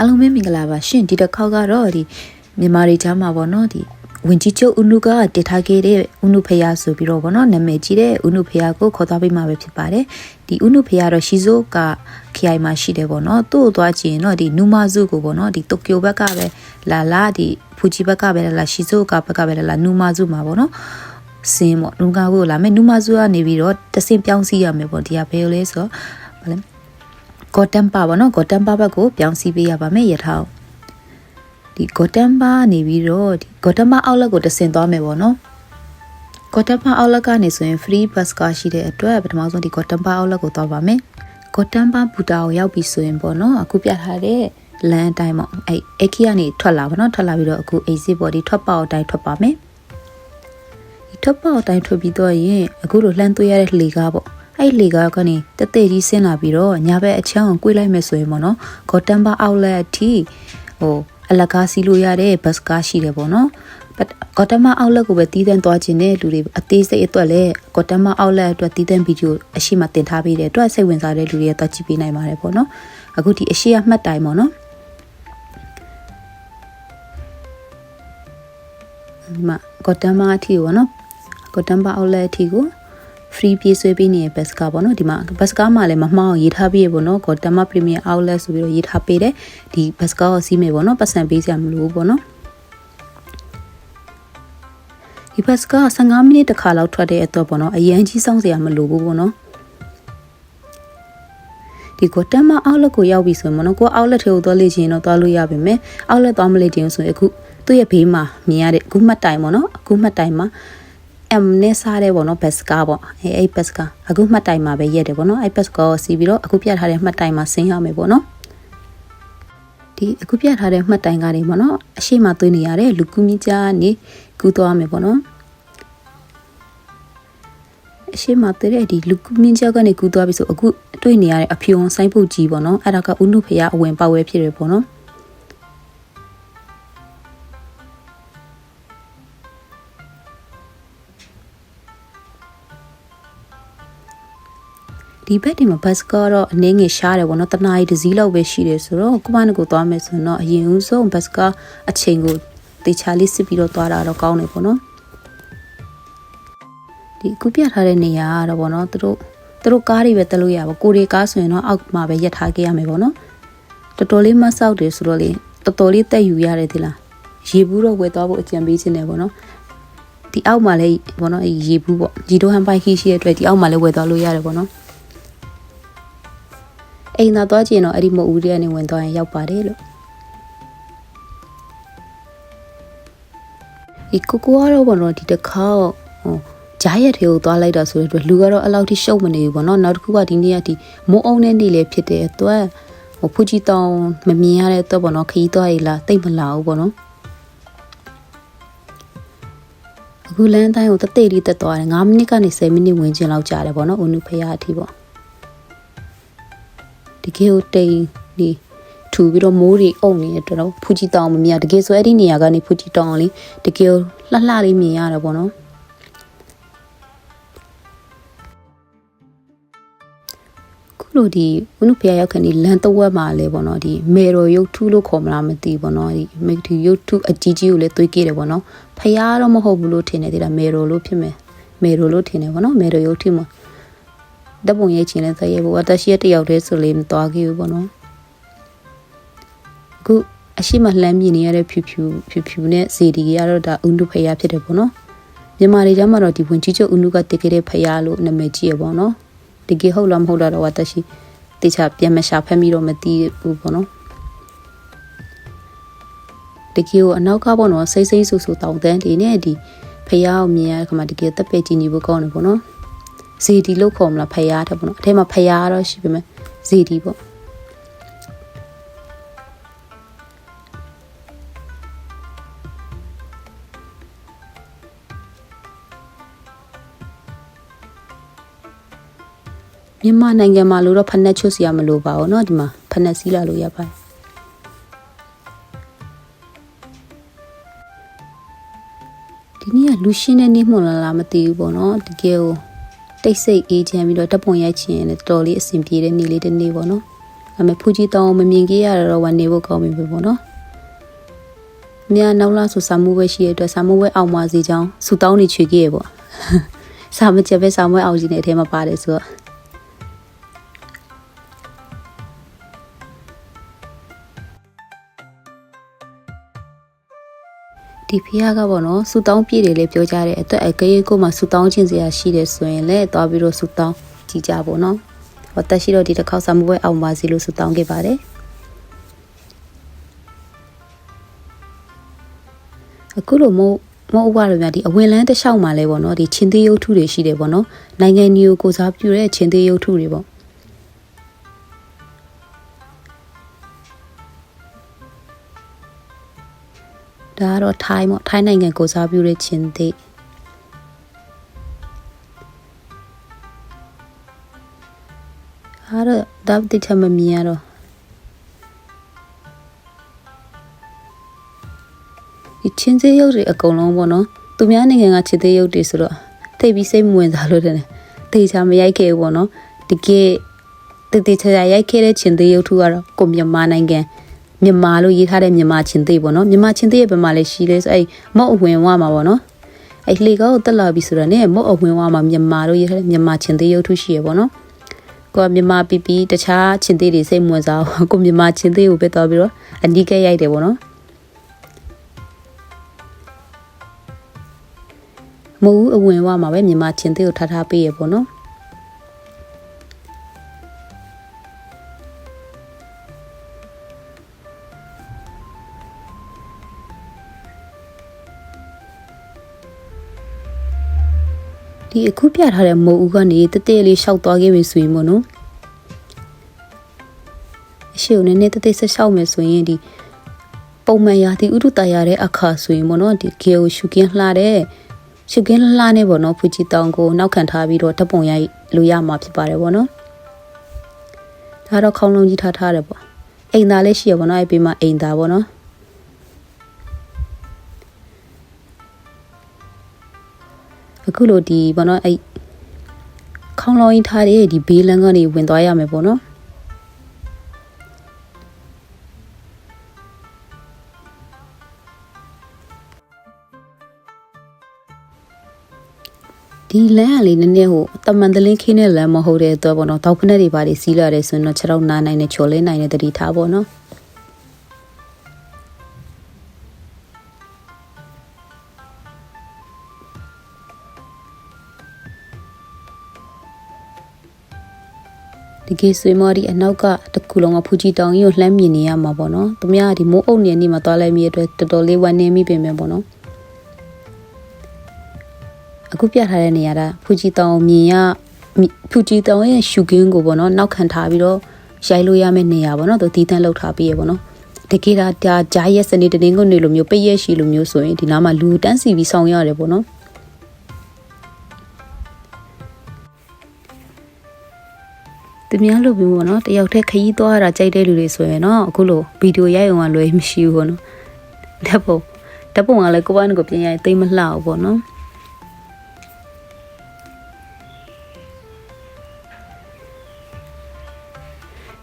အားလုံးပဲမင်္ဂလာပါရှင်ဒီတစ်ခေါက်ကတော့ဒီမြန်မာတွေကြားမှာပေါ့နော်ဒီဝင်ကြီးချုပ်ဦးနုကတည်ထားခဲ့တဲ့ဦးနုဖယားဆိုပြီးတော့ဗောနော်နာမည်ကြီးတဲ့ဦးနုဖယားကိုခေါ်သွားပေးမှာပဲဖြစ်ပါတယ်ဒီဦးနုဖယားတော့ရှီဇိုကခရိုင်မှာရှိတယ်ဗောနော်သူ့ကိုသွားကြည့်ရင်တော့ဒီနူမာဇုကိုဗောနော်ဒီတိုကျိုဘက်ကပဲလာလာဒီဖူဂျီဘက်ကပဲလာလာရှီဇိုကဘက်ကပဲလာလာနူမာဇုမှာဗောနော်စင်းပေါ့နူကာကိုလာမယ်နူမာဇုကနေပြီးတော့တဆင်ပြောင်းစီရမယ်ပေါ့ဒီကဘယ်လိုလဲဆိုတော့ဗာလဲ ဂေါ်တမ်ပါဗောနော်ဂေါ်တမ်ပါဘက်ကိုပြောင်းစီပေးရပါမယ်ရထားအောင်ဒီဂေါ်တမ်ပါနေပြီးတော့ဒီဂေါ်တမ်ပါအောက်လက်ကိုတဆင်သွားမယ်ပေါ့နော်ဂေါ်တမ်ပါအောက်လက်ကနေဆိုရင် free bus ကားရှိတဲ့အတွက်ပထမဆုံးဒီဂေါ်တမ်ပါအောက်လက်ကိုသွားပါမယ်ဂေါ်တမ်ပါဘူတာကိုရောက်ပြီဆိုရင်ပေါ့နော်အခုပြထားတဲ့လမ်းအတိုင်းပေါ့အဲ့အခီကနေထွက်လာပါတော့ထွက်လာပြီးတော့အခု exit ပေါ့ဒီထွက်ပေါက်အတိုင်းထွက်ပါမယ်ဒီထွက်ပေါက်အတိုင်းထွက်ပြီးတော့ရင်အခုလိုလှမ်းသွေးရတဲ့လေကားပေါ့ အဲ့လေကားကနေတသက်ကြီးဆင်းလာပြီးတော့ညာဘက်အချမ်းကိုကွေးလိုက်မယ်ဆိုရင်ပေါ့နော်ဂေါ်တမ်ပါအောက်လက်အထိဟိုအလကားစီးလို့ရတဲ့ဘတ်ကားရှိတယ်ပေါ့နော်ဂေါ်တမအောက်လက်ကိုပဲတီးတန်းသွားခြင်းနဲ့လူတွေအသေးစိတ်အတွက်လည်းဂေါ်တမအောက်လက်အတွက်တီးတန်းဗီဒီယိုအရှိမတင်ထားပေးတဲ့အတွက်စိတ်ဝင်စားတဲ့လူတွေတော့ကြည့်ပေးနိုင်ပါတယ်ပေါ့နော်အခုဒီအရှိအမှတ်တိုင်ပေါ့နော်ဒီမှာဂေါ်တမအထီပေါ့နော်ဂေါ်တမအောက်လက်အထီကို free ပြေးဆွဲပေးနေတဲ့ bus ကားပေါ့နော်ဒီမှာ bus ကားမှာလည်းမမှောင်ရေးထားပြီးရပေါ့နော်ဂေါ်တမ premier outlet ဆိုပြီးတော့ရေးထားပေးတယ်ဒီ bus ကားကိုစီးမယ်ပေါ့နော်ပတ်စံပေးစရာမလိုဘူးပေါ့နော်ဒီ bus ကား15မိနစ်တစ်ခါလောက်ထွက်တဲ့အတွက်ပေါ့နော်အရန်ကြီးစောင့်စရာမလိုဘူးပေါ့နော်ဒီကိုတမအောက်လက်ကိုရောက်ပြီဆိုရင်မနော်ကိုအောက်လက်ထဲကိုသွားလေချင်တော့သွားလို့ရပါမယ်အောက်လက်သွားမလေချင်ဆိုရင်အခုသူ့ရဲ့ဘေးမှာမြင်ရတဲ့အခုမှတ်တိုင်ပေါ့နော်အခုမှတ်တိုင်မှာ M နဲ့စားတယ်ပေါ့နော်ဘတ်စကားပေါ့အဲအဲ့ဘတ်စကားအခုမှတ်တိုင်မှာပဲရက်တယ်ပေါ့နော်အဲ့ဘတ်စကားကိုစီးပြီးတော့အခုပြထားတဲ့မှတ်တိုင်မှာဆင်းရမယ်ပေါ့နော်ဒီအခုပြထားတဲ့မှတ်တိုင်ကနေပေါ့နော်အရှိမသွင်းနေရတဲ့လူကူမြကြားနေကူးသွားမယ်ပေါ့နော်အရှိမသွင်းတဲ့ဒီလူကူမြကြားကနေကူးသွားပြီဆိုအခုတွေ့နေရတဲ့အဖြူအောင်ဆိုင်းပုတ်ကြီးပေါ့နော်အဲ့ဒါကဥနုဖရအဝင်ပေါဝဲဖြစ်တယ်ပေါ့နော် ဒီဘက်ဒီမှာဘတ်ကတော့အနည်းငယ်ရှားတယ်ပေါ့နော်တနားရီတစ်စီးလောက်ပဲရှိတယ်ဆိုတော့ကိုမနကိုသွားမယ်ဆိုတော့အရင်ဦးဆုံးဘတ်ကအချိန်ကိုတေချာလေးစစ်ပြီးတော့သွားတာတော့ကောင်းတယ်ပေါ့နော်ဒီအခုပြထားတဲ့နေရာကတော့ပေါ့နော်သူတို့သူတို့ကားတွေပဲတက်လို့ရပါကိုရီကားဆိုရင်တော့အောက်မှာပဲရက်ထားခဲ့ရမယ်ပေါ့နော်တော်တော်လေးမဆောက်တယ်ဆိုတော့လေတော်တော်လေးတက်ယူရတယ်ဒီလားရေဘူးတော့ဝယ်သွားဖို့အကြံပေးခြင်းတယ်ပေါ့နော်ဒီအောက်မှာလည်းပေါ့နော်ရေဘူးပေါ့ဂျီတိုဟန်ပိုက်ခီရှိတဲ့အတွက်ဒီအောက်မှာလည်းဝယ်သွားလို့ရတယ်ပေါ့နော် အိမ်သာသွားကြည့်ရင်တော့အဲ့ဒီမုတ်ဦးတွေကနေဝင်သွားရင်ရောက်ပါတယ်လို့ဒီကိုကိုကတော့ဘောနော်ဒီတစ်ခါဟိုဂျားရက်တွေကိုသွားလိုက်တာဆိုတော့လူကတော့အဲ့လောက်ထိရှုပ်မနေဘူးဘောနော်နောက်တစ်ခုကဒီနေ့ကဒီမိုးအုံနဲ့နေလေဖြစ်တဲ့အတွက်ဟိုဖူဂျီတောင်မမြင်ရတဲ့အတွက်ဘောနော်ခရီးသွားရလားတိတ်မလာဘူးဘောနော်အခုလမ်းတိုင်းကိုတသိလေးတက်သွားတယ်9မိနစ်ကနေ10မိနစ်ဝင်ချင်းလောက်ကြာတယ်ပေါ့နော်ဦးနုဖရားအထိပေါ့တ ကယ်ကိုတိမ်ဒီထူပြီးတော့မိုးတွေအုံနေတဲ့အတွက်တော့ဖူဂျီတောင်မမြင်ရတကယ်ဆိုအဲ့ဒီနေရာကနေဖူဂျီတောင်လေးတကယ်လှလှလေးမြင်ရတယ်ပေါ့နော်ခုလိုဒီဝနုဖျားရောက်ခဏဒီလန်တဝက်မှာလဲပေါ့နော်ဒီမေရိုရုပ်ထုလို့ခေါ်မလားမသိပေါ့နော်ဒီမေဒီရုပ်ထုအကြီးကြီးကိုလည်းသွေးကြည့်တယ်ပေါ့နော်ဖျားတော့မဟုတ်ဘူးလို့ထင်တယ်ဒီလားမေရိုလို့ဖြစ်မယ်မေရိုလို့ထင်တယ်ပေါ့နော်မေရိုရုပ်ထုမှာ ဓပုံရိုက်ချင်လဲဆက်ရိုက်ဖို့အတရှိရတယောက်တည်းဆိုလေမသွားခဲ့ဘူးပေါ့နော်အခုအရှိမလှမ်းမြင်နေရတဲ့ဖြူဖြူဖြူဖြူနဲ့ဇေဒီကတော့ဒါဥနုဖယားဖြစ်တယ်ပေါ့နော်မြန်မာတွေကျမှတော့ဒီဝင်ကြီးချုပ်ဥနုကတကယ်တဲ့ဖယားလို့နာမည်ကြီးရပေါ့နော်တကယ်ဟုတ်လားမဟုတ်တာတော့အတရှိတေချာပြန်မရှာဖက်မိတော့မသိဘူးပေါ့နော်တကယ်ကိုအနောက်ကပေါ့နော်စိတ်စိတ်ဆူဆူတောင်းတန်းဒီနဲ့ဒီဖယားကိုမြင်ရတဲ့ခါမှာတကယ်တက်ပဲကြီးညီဖို့ကောင်းတယ်ပေါ့နော် ဇေဒီလို့ခေါ်မလားဖယားတဲ့ပေါ့နော်အထဲမှာဖယားတော့ရှိပေမဲ့ဇေဒီပေါ့မြန်မာနိုင်ငံမှာလို့တော့ဖက်နှက်ချွတ်စီရမလို့ပါဘူးเนาะဒီမှာဖက်နှက်စီးလာလို့ရပါတယ်ဒီနေ့ကလူရှင်းတဲ့နေ့မှန်လားမသိဘူးပေါ့เนาะတကယ်ကို တိတ်ဆိတ်အေးချမ်းပြီးတော့တပ်ပုံရိုက်ချင်ရင်လည်းတော်တော်လေးအဆင်ပြေတဲ့နေ့လေးတစ်နေ့ပေါ့နော်ဒါပေမဲ့ဖူကြီးတောင်းမမြင်ကြရတော့ဝမ်းနေဖို့ကောင်းပြီပဲပေါ့နော်။မြာနောက်လာဆိုစာမှုပဲရှိရတဲ့အတွက်စာမှုပဲအောင်ပါစီကြောင်းစူတောင်းနေချွေခဲ့ရပေါ့။စာမချက်ပဲစာမွဲအောင်ကြီးနေတဲ့အထဲမှာပါတယ်ဆိုတော့ ဒီဖះကပေါ့နော်စူတောင်းပြည့်တယ်လေပြောကြတဲ့အတွက်အကရေးကိုမှစူတောင်းခြင်းစရာရှိတယ်ဆိုရင်လည်းသွားပြီးတော့စူတောင်းကြည့်ကြပေါ့နော်ဟောတက်ရှိတော့ဒီတစ်ခေါက်စာမှုပဲအောင်ပါစီလို့စူတောင်းခဲ့ပါတယ်အခုလိုမို့မဟုတ်ပါလို့များဒီအဝင်လန်းတစ်လျှောက်မှာလဲပေါ့နော်ဒီချင်းသေးရုပ်ထုတွေရှိတယ်ပေါ့နော်နိုင်ငံမျိုးကိုစားပြုတဲ့ချင်းသေးရုပ်ထုတွေပေါ့ ဒါကတော့ထိုင်းပေါ့ထိုင်းနိုင်ငံကိုစားပြုတဲ့ချင်းသေးဟာတော့ဒါတိချမမြင်ရတော့ဒီချင်းသေးရုပ်တွေအကုန်လုံးပေါ့နော်သူများနိုင်ငံကချင်းသေးရုပ်တွေဆိုတော့သိပြီးစိတ်မဝင်စားလို့တယ်တေချာမရိုက်ခဲ့ဘူးပေါ့နော်တကယ်တေတေချာချာရိုက်ခဲ့တဲ့ချင်းသေးရုပ်ထုကတော့ကိုမြန်မာနိုင်ငံ မြန်မာလို့ရေးထားတဲ့မြန်မာချင်းသေးပေါ့နော်မြန်မာချင်းသေးရဲ့ဘယ်မှာလဲရှိလဲဆိုအဲ့မော့အဝင်ဝမှာပေါ့နော်အဲ့လှေကောက်တက်လာပြီဆိုတော့ねမော့အဝင်ဝမှာမြန်မာလို့ရေးထားတဲ့မြန်မာချင်းသေးရုပ်ထုရှိရပေါ့နော်ကိုကမြန်မာပီပီတခြားချင်းသေးတွေစိတ်မဝင်စားဘူးကိုမြန်မာချင်းသေးကိုပဲတော်ပြီးတော့အနီးကဲရိုက်တယ်ပေါ့နော်မဟုတ်အဝင်ဝမှာပဲမြန်မာချင်းသေးကိုထားထားပေးရပေါ့နော် ဒီအခုပြထားတဲ့မိုးဦးကနေတတဲလေးရှောက်သွားခဲ့ပြီဆိုရင်ပေါ့နော်အရှိုံနဲ့နဲ့တတဲဆက်ရှောက်မယ်ဆိုရင်ဒီပုံမှန်ရာသီဥတုတရာတဲ့အခါဆိုရင်ပေါ့နော်ဒီကေကိုရှုကင်းလှတဲ့ရှုကင်းလှနဲ့ပေါ့နော်ဖူဂျီတောင်ကိုနောက်ခံထားပြီးတော့ဓပုံရိုက်လို့ရမှာဖြစ်ပါတယ်ပေါ့နော်ဒါတော့ခေါင်းလုံးကြီးထားထားတယ်ပေါ့အိမ်သားလေးရှိရပေါ့နော်အဲ့ဒီမှာအိမ်သားပေါ့နော် အခုလိုဒီဘောနော်အဲ့ခေါင်းလောင်းကြီးထားတဲ့ဒီဘေးလန်းကနေဝင်သွားရမယ်ပေါ့နော်ဒီလမ်းကလေနည်းနည်းဟိုတမန်တလင်းခင်းတဲ့လမ်းမဟုတ်တဲ့အတွက်ပေါ့နော်တောက်ဖက်တွေပါတွေစီးလာတယ်ဆိုရင်တော့ခြေထောက်နားနိုင်နဲ့ချော်လဲနိုင်တဲ့တတိထားပေါ့နော် ဒီကေဆွေမော်ဒီအနောက်ကတခုလုံးကဖူကြီးတောင်ကြီးကိုလှမ်းမြင်နေရမှာပေါ့နော်သူများဒီမိုးအုပ်နေနေမှာသွားလိုက်မိရတဲ့အတွက်တော်တော်လေးဝမ်းနေမိပြင်မယ်ပေါ့နော်အခုပြထားတဲ့နေရာကဖူကြီးတောင်မြင်ရဖူကြီးတောင်ရဲ့ရှူကင်းကိုပေါ့နော်နောက်ခံထားပြီးတော့ရိုက်လို့ရမယ့်နေရာပေါ့နော်သူတီးတန်းလောက်ထားပြီးရပေါ့နော်တကယ်ဒါဂျားရက်စနေတတင်းကုန်နေလိုမျိုးပိတ်ရက်ရှိလိုမျိုးဆိုရင်ဒီနားမှာလူတန်းစီပြီးဆောင်ရတယ်ပေါ့နော် များလို့ပြောပေါ့နော်တယောက်တည်းခရီးသွားတာကြိုက်တဲ့လူတွေဆိုရင်တော့အခုလိုဗီဒီယိုရိုက်အောင်ကလွယ်မရှိဘူးပေါ့နော်ဓာတ်ပုံဓာတ်ပုံကလည်းကိုယ့်ဘာနဲ့ကိုပြင်ရိုက်သိမလှဘူးပေါ့နော်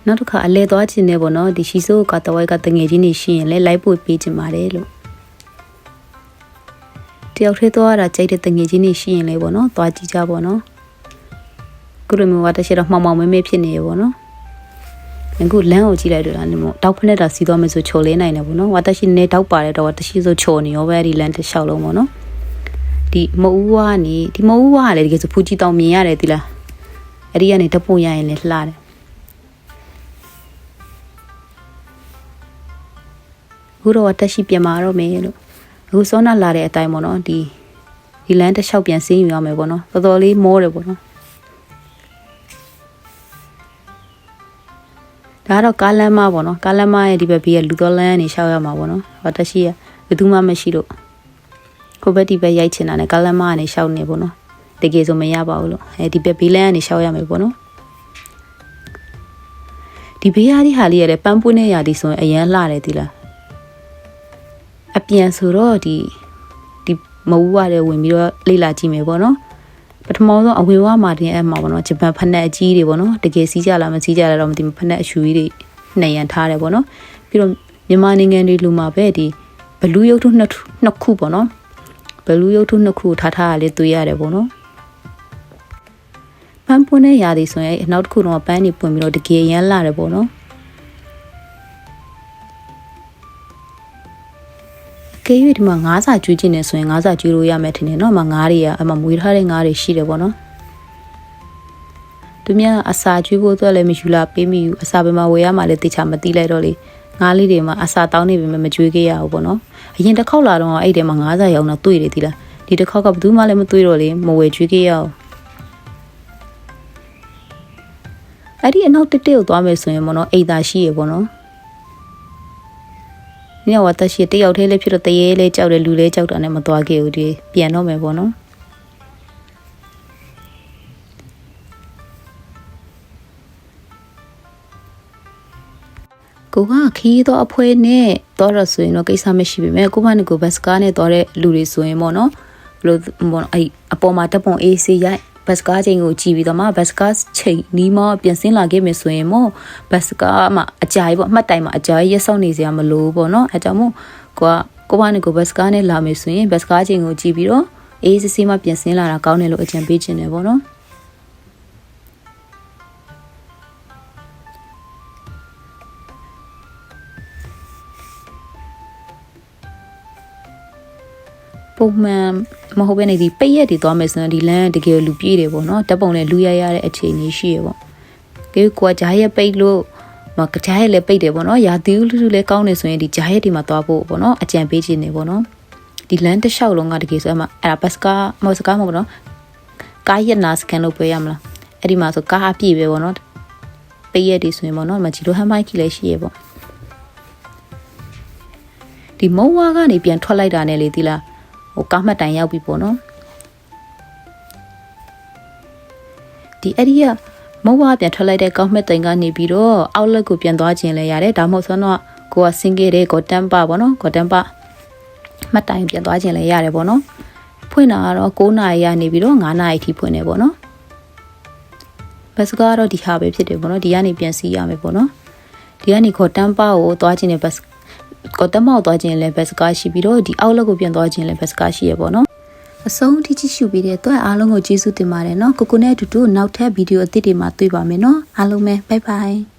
နောက်တစ်ခါအလဲသွားခြင်းနဲ့ပေါ့နော်ဒီရှီဆိုးကတဝိုက်ကတငယ်ချင်းနေရှိရင်လဲလိုက်ပို့ပေးခြင်းပါတယ်လို့တယောက်ထဲသွားတာကြိုက်တဲ့တငယ်ချင်းနေရှိရင်လဲပေါ့နော်သွားကြည့်ကြပေါ့နော် ခုလိုမျိုးဝါတရှိတော့မှောင်မှောင်မဲမဲဖြစ်နေရပေါ့နော်အခုလမ်းကိုကြည့်လိုက်တော့လည်းမို့တောက်ဖက်နဲ့တာစီးသွားမယ်ဆိုချိုလဲနိုင်တယ်ပေါ့နော်ဝါတရှိနဲ့တောက်ပါတယ်တော့ဝါတရှိဆိုချိုနေရောပဲဒီလမ်းတစ်လျှောက်လုံးပေါ့နော်ဒီမအူးဝါနေဒီမအူးဝါကလည်းတကယ်ဆိုဖူကြီးတောင်မြင်ရတယ်ဒီလားအဲ့ဒီကနေတပုံရရင်လည်းလှတယ်ခုတော့တက်ရှိပြန်มาတော့မယ်လို့အခုစောနာလာတဲ့အတိုင်းပေါ့နော်ဒီဒီလမ်းတစ်လျှောက်ပြန်ဆင်းယူရမယ်ပေါ့နော်တော်တော်လေးမောတယ်ပေါ့နော် ဒါကတော့ကားလမ်းမပေါ့နော်ကားလမ်းမရဲ့ဒီဘက်ဘေးကလူတော်လမ်းနေရှောက်ရမှာပေါ့နော်ဟောတက်ရှိရဘယ်သူမှမရှိလို့ကိုဘက်ဒီဘက်ရိုက်ချင်တာနဲ့ကားလမ်းမကနေရှောက်နေပေါ့နော်တကယ်ဆိုမရပါဘူးလို့အဲဒီဘက်ဘေးလမ်းကနေရှောက်ရမယ်ပေါ့နော်ဒီဘေးရသည်ဟာလေးရတဲ့ပန်းပွင့်တဲ့ຢာဒီဆိုရင်အရန်လှတယ်ဒီလားအပြန်ဆိုတော့ဒီဒီမဝူရတယ်ဝင်ပြီးတော့လေ့လာကြည့်မယ်ပေါ့နော် ပထမဆုံးအဝေဝမှာတင်အဲ့မှာပေါ့နော်ဂျပန်ဖက်နက်အကြီးတွေပေါ့နော်တကယ်စီးကြလားမစီးကြလားတော့မသိဘူးဖက်နက်အရှူကြီးတွေနှံရန်ထားတယ်ပေါ့နော်ပြီးတော့မြန်မာနိုင်ငံတွေလူမှာပဲဒီဘလူးရုပ်ထုနှစ်နှစ်ခုပေါ့နော်ဘလူးရုပ်ထုနှစ်ခုထားထားရလေတွေ့ရတယ်ပေါ့နော်ပန်းပွန်းတဲ့ຢာဒီဆိုရင်အဲ့နောက်တစ်ခုတော့ပန်းနေပွင့်ပြီးတော့တကယ်ရမ်းလာတယ်ပေါ့နော် ကဲ၍ဒီမှာငါးစာကျွေးခြင်းနေဆိုရင်ငါးစာကျွေးလို့ရမယ်ထင်တယ်เนาะမငါးတွေကအမမွေးထားတဲ့ငါးတွေရှိတယ်ပေါ့နော်သူများအစာကျွေးဖို့အတွက်လည်းမယူလာပေးမိဘူးအစာပဲမှာဝယ်ရမှလည်းတေချာမတိလိုက်တော့လေငါးလေးတွေမှာအစာတောင်းနေပြီမကျွေးခဲ့ရဘူးပေါ့နော်အရင်တစ်ခေါက်လာတော့အဲ့ဒီမှာငါးစာရောင်းတော့တွေ့တယ်ဒီလားဒီတစ်ခေါက်ကဘယ်သူမှလည်းမတွေ့တော့လေမဝယ်ကျွေးခဲ့ရအောင်အဲ့ဒီအနောက်တက်တက်ကိုသွားမယ်ဆိုရင်ပေါ့နော်အိတ်သာရှိရပေါ့နော် ညဝတ်ရှိတယောက်တည်းလေးဖြစ်တော့တရေလေးကြောက်တယ်လူလေးကြောက်တာနဲ့မသွားခဲ့ဘူးဒီပြန်တော့မယ်ပေါ့နော်ကိုကခီးတော့အဖွဲနဲ့တော့ရဆိုရင်တော့ကိစ္စမရှိပေမဲ့ကိုမနဲ့ကိုဘတ်စကားနဲ့တော့တဲ့လူတွေဆိုရင်ပေါ့နော်ဘလို့ပေါ့အဲ့အပေါ်မှာတက်ပုံအေးစေးရိုက် ဘတ်စကားချိန်ကိုကြည့်ပြီးတော့မှဘတ်စကားချိန်နီးမပြန်ဆင်းလာခဲ့မယ်ဆိုရင်မို့ဘတ်စကားမှာအကြာကြီးပေါ့အမှတ်တိုင်မှာအကြာကြီးရက်စောင့်နေစရာမလိုပေါ့နော်အဲကြောင့်မို့ကိုကကိုမနဲ့ကိုဘတ်စကားနဲ့လာမယ်ဆိုရင်ဘတ်စကားချိန်ကိုကြည့်ပြီးတော့အေးစစ်စစ်မှပြန်ဆင်းလာတာကောင်းတယ်လို့အကြံပေးခြင်းတယ်ပေါ့နော် ပုံမှန်မဟုတ်ဘဲနေဒီပိတ်ရက်တွေသွားမယ်ဆိုရင်ဒီလမ်းတကယ်လူပြေးတယ်ပေါ့နော်တက်ပုံနဲ့လူရရတဲ့အခြေအနေရှိရပေါ့ကေကွာဂျားရက်ပိတ်လို့မကကြားရက်လည်းပိတ်တယ်ပေါ့နော်ရာသီဥတုလည်းကောင်းနေဆိုရင်ဒီဂျားရက်တွေမှာသွားဖို့ပေါ့နော်အကြံပေးခြင်းနေပေါ့နော်ဒီလမ်းတစ်လျှောက်လုံးကတကယ်ဆိုအမှအဲ့ဒါဘတ်စကားမော်စကားမဟုတ်ပေါ့နော်ကားရက်နာစကန်လုပ်ပေးရမလားအဲ့ဒီမှာဆိုကားအပြည့်ပဲပေါ့နော်ပိတ်ရက်တွေဆိုရင်ပေါ့နော်မကြည့်လို့ဟမ်မိုက်ကြီးလည်းရှိရပေါ့ဒီမုံဝါကနေပြန်ထွက်လိုက်တာနဲ့လေဒီလား ဟိုကားမှတ်တိုင်ရောက်ပြီပေါ့နော်ဒီအဲ့ဒီကမုံဝါပြန်ထွက်လိုက်တဲ့ကောက်မှတ်တိုင်ကနေပြီးတော့အောက်လက်ကိုပြန်သွားခြင်းလည်းရတယ်ဒါမှမဟုတ်ဆိုတော့ကိုကစင်ခဲ့တဲ့ကိုတမ်ပါပေါ့နော်ကိုတမ်ပါမှတ်တိုင်ပြန်သွားခြင်းလည်းရတယ်ပေါ့နော်ဖွင့်တာကတော့9နာရီကနေပြီးတော့9နာရီထိဖွင့်နေပေါ့နော်ဘတ်စကားတော့ဒီဟာပဲဖြစ်တယ်ပေါ့နော်ဒီကနေပြန်စီးရမယ်ပေါ့နော်ဒီကနေခေါ်တမ်ပါကိုသွားခြင်းနဲ့ဘတ် ကောတမောက်သွားခြင်းလည်းဘက်စကားရှိပြီးတော့ဒီအောက်လက်ကိုပြန်သွားခြင်းလည်းဘက်စကားရှိရပေါ့နော်အဆုံးထိကြည့်ရှုပြီးတဲ့အတွက်အားလုံးကိုကျေးဇူးတင်ပါတယ်နော်ကိုကိုနဲ့အတူတူနောက်ထပ်ဗီဒီယိုအသစ်တွေမှာတွေ့ပါမယ်နော်အားလုံးပဲဘိုင်ဘိုင်